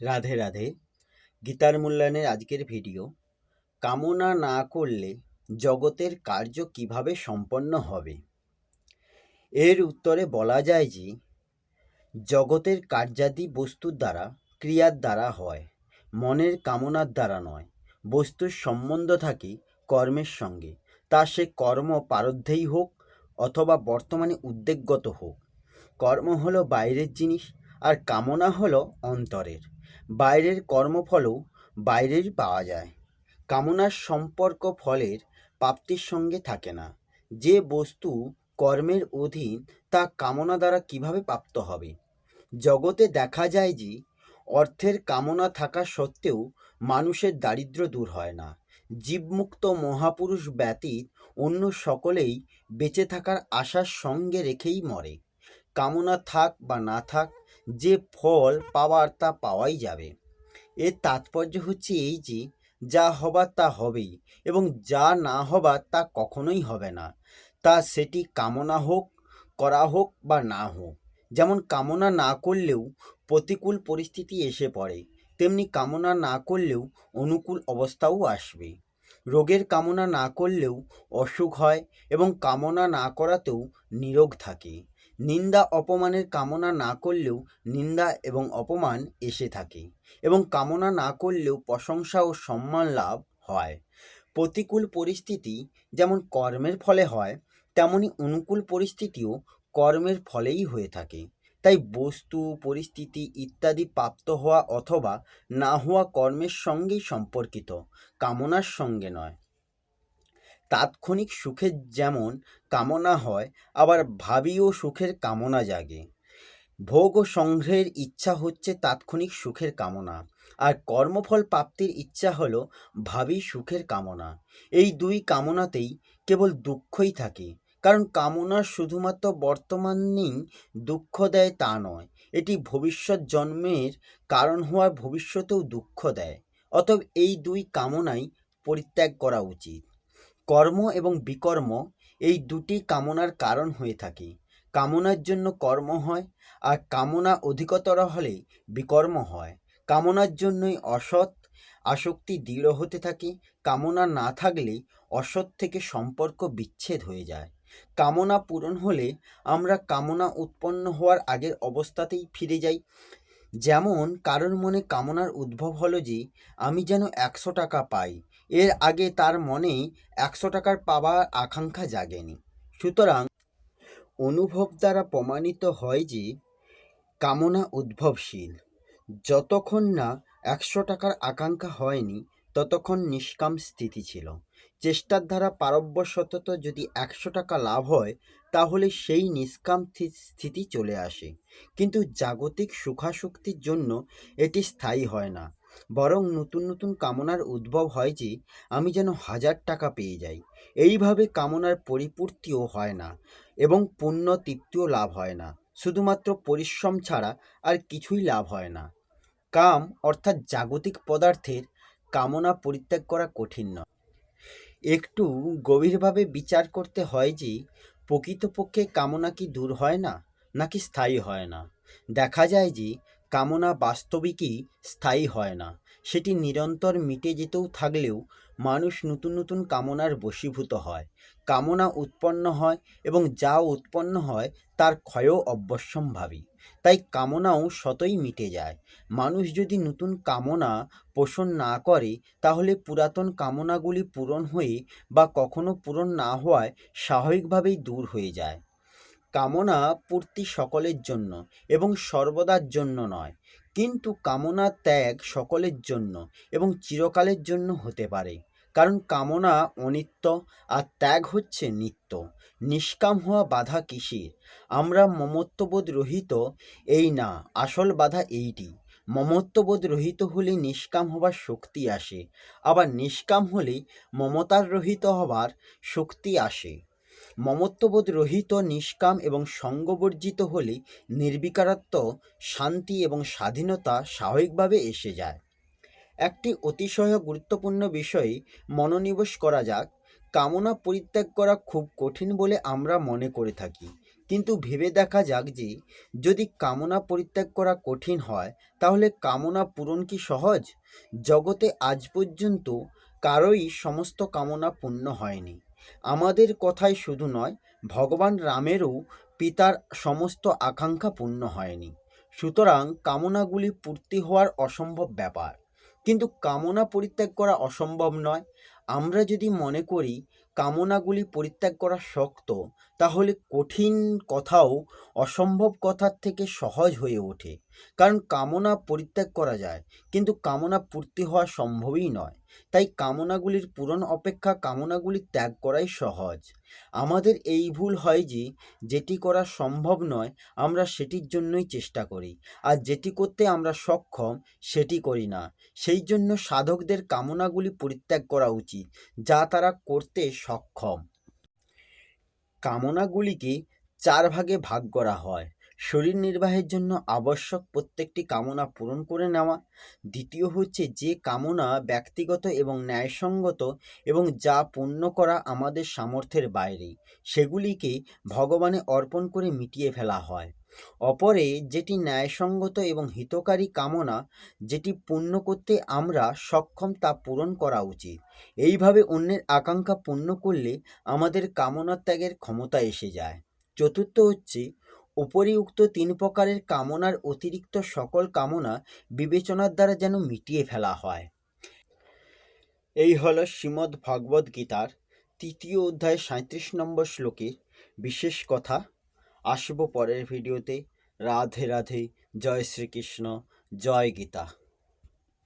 রাধে রাধে। গীতার মূল্যায়নের আজকের ভিডিও, কামনা না করলে জগতের কার্য কীভাবে সম্পন্ন হবে? এর উত্তরে বলা যায় যে, জগতের কার্যাদি বস্তুর দ্বারা, ক্রিয়ার দ্বারা হয়, মনের কামনার দ্বারা নয়। বস্তুর সম্বন্ধ থাকে কর্মের সঙ্গে। তা সে কর্ম পারধ্যেই হোক অথবা বর্তমানে উদ্বেগগত হোক। কর্ম হলো বাইরের জিনিস আর কামনা হলো অন্তরের। বাইরের কর্মফলও বাইরেরই পাওয়া যায়। কামনার সম্পর্ক ফলের প্রাপ্তির সঙ্গে থাকে না। যে বস্তু কর্মের অধীন, তা কামনা দ্বারা কীভাবে প্রাপ্ত হবে? জগতে দেখা যায় যে, অর্থের কামনা থাকা সত্ত্বেও মানুষের দারিদ্র্য দূর হয় না। জীবমুক্ত মহাপুরুষ ব্যতীত অন্য সকলেই বেঁচে থাকার আশার সঙ্গে রেখেই মরে। কামনা থাক বা না থাক যে ফল পাওয়ার তা পাওয়াই যাবে। এর তাৎপর্য হচ্ছে এই যে, যা হবার তা হবেই এবং যা না হবার তা কখনোই হবে না। তা সেটি কামনা হোক, করা হোক বা না হোক, যেমন কামনা না করলেও প্রতিকূল পরিস্থিতি এসে পড়ে, তেমনি কামনা না করলেও অনুকূল অবস্থাও আসবে। রোগের কামনা না করলেও অসুখ হয় এবং কামনা না করাতেও নিরোগ থাকে। নিন্দা অপমানের কামনা না করলেও নিন্দা এবং অপমান এসে থাকে এবং কামনা না করলেও প্রশংসা ও সম্মান লাভ হয়। প্রতিকূল পরিস্থিতি যেমন কর্মের ফলে হয়, তেমনি অনুকূল পরিস্থিতিও কর্মের ফলেই হয়ে থাকে। তাই বস্তু, পরিস্থিতি ইত্যাদি প্রাপ্ত হওয়া অথবা না হওয়া কর্মের সঙ্গেই সম্পর্কিত, কামনার সঙ্গে নয়। তাৎক্ষণিক সুখের যেমন কামনা হয়, আবার ভাবী ও সুখের কামনা জাগে। ভোগ ও সংগ্রহের ইচ্ছা হচ্ছে তাৎক্ষণিক সুখের কামনা, আর কর্মফল প্রাপ্তির ইচ্ছা হল ভাবী সুখের কামনা। এই দুই কামনাতেই কেবল দুঃখই থাকে, কারণ কামনা শুধুমাত্র বর্তমানেই দুঃখ দেয় তা নয়। এটি ভবিষ্যৎ জন্মের কারণ হওয়ার ভবিষ্যতেও দুঃখ দেয়। অতএব এই দুই কামনাই পরিত্যাগ করা উচিত। কর্ম এবং বিকর্ম এই দুটি কামনার কারণ হয়ে থাকে। কামনার জন্য কর্ম হয় আর কামনা অধিকতর হলে বিকর্ম হয়। কামনার জন্যই অসৎ আসক্তি দৃঢ় হতে থাকে। কামনা না থাকলে অসৎ থেকে সম্পর্ক বিচ্ছেদ হয়ে যায়। কামনা পূরণ হলে আমরা কামনা উৎপন্ন হওয়ার আগের অবস্থাতেই ফিরে যাই। যেমন, কারোর মনে কামনার উদ্ভব হলো যে, আমি যেন একশো টাকা পাই। এর আগে তার মনে একশো টাকার পাওয়ার আকাঙ্ক্ষা জাগেনি। সুতরাং অনুভব দ্বারা প্রমাণিত হয় যে কামনা উদ্ভবশীল। যতক্ষণ না একশো টাকার আকাঙ্ক্ষা হয়নি, ততক্ষণ নিষ্কাম স্থিতি ছিল। চেষ্টার দ্বারা পারব্যসতত যদি একশো টাকা লাভ হয়, তাহলে সেই নিষ্কাম স্থিতি চলে আসে। কিন্তু জাগতিক সুখাশক্তির জন্য এটি স্থায়ী হয় না। বরং নতুন নতুন কামনার উদ্ভব হয় যে, আমি যেন হাজার টাকা পেয়ে যাই। এইভাবে কামনার পরিপূর্তিও হয় না এবং পুণ্য তৃপ্তিও লাভ হয় না। শুধুমাত্র পরিশ্রম ছাড়া আর কিছুই লাভ হয় না। কাম অর্থাৎ জাগতিক পদার্থের কামনা পরিত্যাগ করা কঠিন নয়। একটু গভীরভাবে বিচার করতে হয় যে, প্রকৃতপক্ষে কামনা কি দূর হয় না নাকি স্থায়ী হয় না। দেখা যায় যে কামনা বাস্তবিকই স্থায়ী হয় না। সেটি নিরন্তর মিটে যেতেও থাকলেও মানুষ নতুন নতুন কামনার বশীভূত হয়। কামনা উৎপন্ন হয় এবং যা উৎপন্ন হয় তার ক্ষয়ও অবশ্যম্ভাবী। তাই কামনাও শতই মিটে যায়। মানুষ যদি নতুন কামনা পোষণ না করে, তাহলে পুরাতন কামনাগুলি পূরণ হয়ে বা কখনো পূরণ না হওয়ায় স্বাভাবিকভাবেই দূর হয়ে যায়। কামনা পূর্তি সকলের জন্য এবং সর্বদার জন্য নয়, কিন্তু কামনা ত্যাগ সকলের জন্য এবং চিরকালের জন্য হতে পারে, কারণ কামনা অনিত্য আর ত্যাগ হচ্ছে নিত্য। নিষ্কাম হওয়া বাধা কিসের? আমরা মমত্ববোধ রহিত, এই না, আসল বাধা এইটি। মমত্ববোধ রহিত হলে নিষ্কাম হবার শক্তি আসে, আবার নিষ্কাম হলে মমতার রহিত হবার শক্তি আসে। মমত্ববোধ রহিত, নিষ্কাম এবং সঙ্গবর্জিত হলে নির্বিকারত্ব, শান্তি এবং স্বাধীনতা স্বাভাবিকভাবে এসে যায়। একটি অতিশয় গুরুত্বপূর্ণ বিষয়ে মনোনিবেশ করা যাক। কামনা পরিত্যাগ করা খুব কঠিন বলে আমরা মনে করে থাকি। কিন্তু ভেবে দেখা যাক যে, যদি কামনা পরিত্যাগ করা কঠিন হয়, তাহলে কামনা পূরণ কি সহজ? জগতে আজ পর্যন্ত কারোই সমস্ত কামনা পূর্ণ হয়নি। আমাদের কথাই শুধু নয়, ভগবান রামেরও পিতার সমস্ত আকাঙ্ক্ষা পূর্ণ হয়নি। সুতরাং কামনাগুলি পূর্তি হওয়ার অসম্ভব ব্যাপার। কিন্তু কামনা পরিত্যাগ করা অসম্ভব নয়। আমরা যদি মনে করি, কামনাগুলি পরিত্যাগ করা শক্ত তাহলে কঠিন কথাও অসম্ভব কথার থেকে সহজ হয়ে ওঠে। কারণ কামনা পরিত্যাগ করা যায়, কিন্তু কামনা পূর্তি হওয়া সম্ভবই নয়। তাই কামনাগুলির পূরণ অপেক্ষা কামনাগুলি ত্যাগ করাই সহজ। আমাদের এই ভুল হয় যে, যেটি করা সম্ভব নয়, আমরা সেটির জন্যই চেষ্টা করি। আর যেটি করতে আমরা সক্ষম, সেটি করি না। সেই জন্য সাধকদের কামনাগুলি পরিত্যাগ করা উচিত, যা তারা করতে সক্ষম। কামনাগুলিকে চার ভাগে ভাগ করা হয়। শরীর নির্বাহের জন্য আবশ্যক প্রত্যেকটি কামনা পূরণ করে নেওয়া। দ্বিতীয় হচ্ছে যে কামনা ব্যক্তিগত এবং ন্যায়সঙ্গত এবং যা পূর্ণ করা আমাদের সামর্থ্যের বাইরে সেগুলিকে ভগবানে অর্পণ করে মিটিয়ে ফেলা হয়। অপরে, যেটি ন্যায়সঙ্গত এবং হিতকারী কামনা, যেটি পূর্ণ করতে আমরা সক্ষম তা পূরণ করা উচিত। এইভাবে অন্যের আকাঙ্ক্ষা পূর্ণ করলে আমাদের কামনা ত্যাগের ক্ষমতা এসে যায়। চতুর্থ হচ্ছে উপরিউক্ত তিন প্রকারের কামনার অতিরিক্ত সকল কামনা বিবেচনার দ্বারা যেন মিটিয়ে ফেলা হয়। এই হল শ্রীমদ্ ভগবদ গীতার তৃতীয় অধ্যায় সাঁত্রিশ নম্বর শ্লোকের বিশেষ কথা। আসব পরের ভিডিওতে। রাধে রাধে। জয় শ্রীকৃষ্ণ। জয় গীতা।